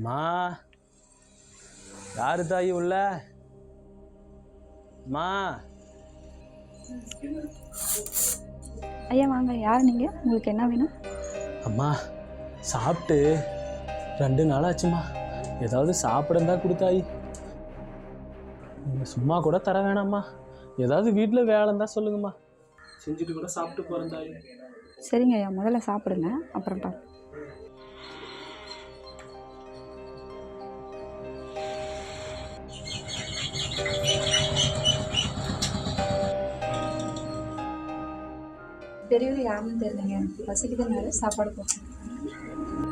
அம்மா யாரு தாயி உள்ள? அம்மா ஐயா வாங்க. யார் நீங்கள் உங்களுக்கு என்ன வேணும்? அம்மா சாப்பிட்டு ரெண்டு நாள் ஆச்சும்மா ஏதாவது சாப்பிட இருந்தா கொடுத்தாயி நீங்கள் சும்மா கூட தர வேணாம்மா. ஏதாவது வீட்டில் வேலை இருந்தால் சொல்லுங்கம்மா. செஞ்சுட்டு கூட சாப்பிட்டு போகிறேன் தாயி. சரிங்க ஐயா முதல்ல சாப்பிடுங்க. அப்புறம் பாரு பெரியவர் யாருன்னு தெரியலங்க. பசிக்குதுனால சாப்பாடு போட்டேன்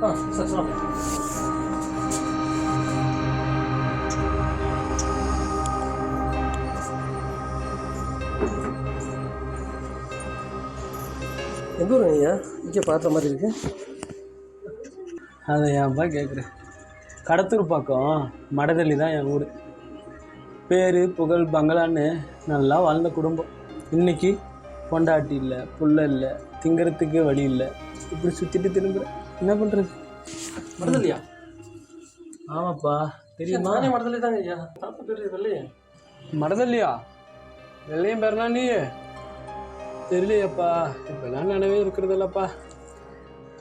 ஆ சரி சாப்பிடு எங்கே ஊர் ஐயா? இங்கே பார்த்த மாதிரி இருக்கு. அதை ஏன்பா கேட்குறேன் கடத்தூர் பக்கம் மடதள்ளி தான் என் ஊர். பேர் புகழ் பங்களான்னு நல்லா வாழ்ந்த குடும்பம். இன்னைக்கு பொண்டாட்டி இல்லை புள்ள இல்லை திங்கிறதுக்கு வழி இல்லை. இப்படி சுற்றிட்டு திரும்புகிறேன் என்ன பண்ணுறது மடதல்லையா ஆமாப்பா தெரியுமா? நானே மடதல்லி தாங்க ஐயா. தாத்தா பேர் வெள்ளையே மடதல்லியா வெள்ளையும் பேர்னா நீ தெரியலையேப்பா இப்பெல்லாம் நினைவே இருக்கிறது இல்லைப்பா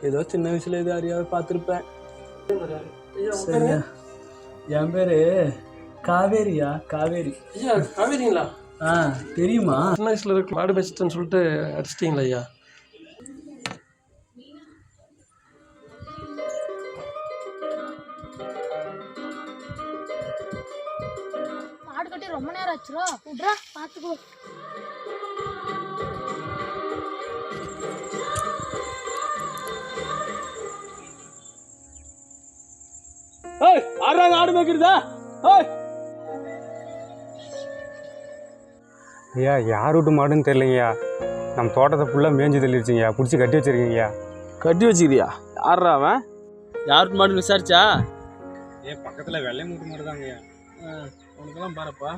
ஏதோ சின்ன வயசுல இது அறியாத பார்த்துருப்பேன். சரியா என் பேரு காவேரியா காவேரி. ஐயா காவேரிங்களா? ஆ தெரியுமா? சின்ன வயசுல இருக்கு மாடு பேசிட்டேன்னு சொல்லிட்டு அடிச்சிட்டிங்களா ஐயா? மாடு கட்டி ரொம்ப நேரம் ஆச்சுரோ? விட்றா பார்த்துக்கோ ஏய் ஆறா ஆடு மேய்க்கிறதா? ஏய் ஐயா யார் வீட்டு மாடுன்னு தெரியலைங்கய்யா. நம்ம தோட்டத்தை ஃபுல்லாக மேய்ஞ்சி தள்ளிடுச்சிங்கய்யா பிடிச்சி கட்டி வச்சிருக்கீங்கய்யா. கட்டி வச்சுக்கிறியா? யாரா அவன்? யாருக்கு மாடு விசாரிச்சா? ஏ பக்கத்தில் வெள்ளை மூட்டு மாடு தாங்கய்யா. உனக்கெல்லாம் பாருப்பா.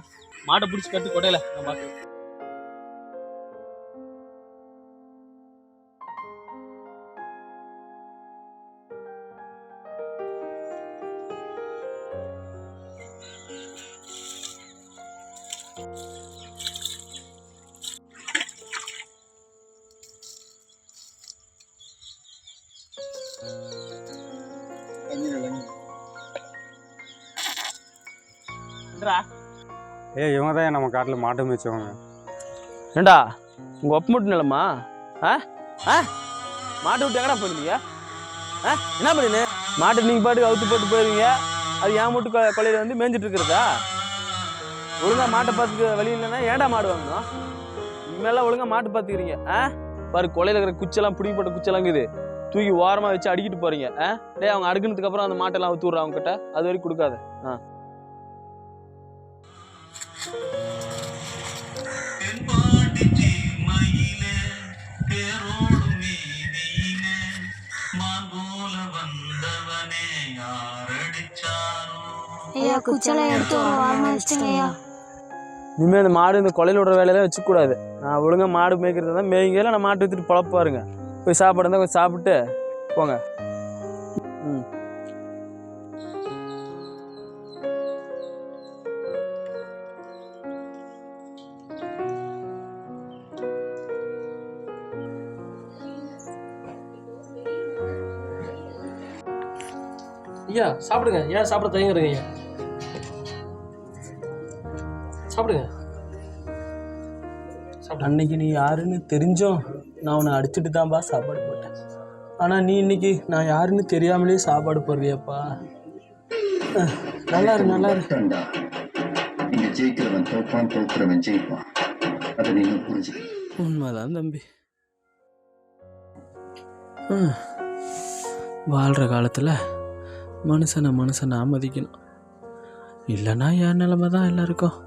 மாட்டை பிடிச்சி கட்டி கொடையில நான் பார்த்து ஏ இவங்க தான் நம்ம காட்டில் மாட்டை மேய்ச்சவங்க ஏண்டா உங்க ஒப்பு மட்டும் நிலமா ஆ ஆ மாட்டை விட்டு எங்கடா போயிருந்தீங்க ஆ என்ன பண்ணுங்க மாட்டை நீங்கள் பாட்டுக்கு அவுத்து போட்டு போயிருவீங்க அது என் மட்டும் கொலையில் வந்து மேய்ஞ்சிட்டு இருக்கிறதா ஒழுங்கா மாட்டை பார்த்துக்க வழி இல்லைன்னா ஏன்டா மாடு வாங்கணும் இனிமேலாம் ஒழுங்கா மாட்டு பார்த்துக்கிறீங்க ஆ பாரு கொலையில் இருக்கிற குச்செல்லாம் பிடிங்கி போட்ட குச்செல்லாம் இருக்குது தூக்கி ஓரமாக வச்சு அடிக்கிட்டு போறீங்க. ஆ? டேய் அவங்க அடுக்குனதுக்கு அப்புறம் அந்த மாட்டெல்லாம் அவுத்து விட்றா அவங்க கிட்ட அது வரைக்கும் கொடுக்காத. ஆ. ஐயா குச்செல்லாம் எடுத்து ஒரு வாரமாக வச்சுட்டேங்க ஐயா இனிமேல் இந்த மாடு இந்த கொலையில் விடுற வேலையெல்லாம் வச்சுக்கூடாது. நான் ஒழுங்காக மாடு மேய்க்கிறது தான் மேய்ங்கல நான் மாட்டு வித்துட்டு பழப்பாருங்க. போய் சாப்பாடு இருந்தால் கொஞ்சம் சாப்பிட்டு போங்க. ம். ஐயா சாப்பிடுங்க. ஏன் சாப்பிட தயங்குறீங்க ஐயா? சாப்பிடுங்க. அன்னைக்கு நீ யாருன்னு தெரிஞ்சும். நான் உன்னை அடிச்சுட்டு தான்ப்பா சாப்பாடு போட்டேன். ஆனால் நீ இன்னைக்கு நான் யாருன்னு தெரியாமலே சாப்பாடு போடுறியப்பா. நல்லா இரு நல்லா இரு. கண்டா இங்க ஜெயிக்கிறவன் தோப்பான் தோக்குறவன் ஜெயிப்பான். அதை நீங்க புரிஞ்சுக்க உண்மைதான் தம்பி. வாழ்கிற காலத்தில் மனுஷனை மனுஷனை மதிக்கணும். இல்லைன்னா என் நிலமை தான் எல்லாருக்கும்.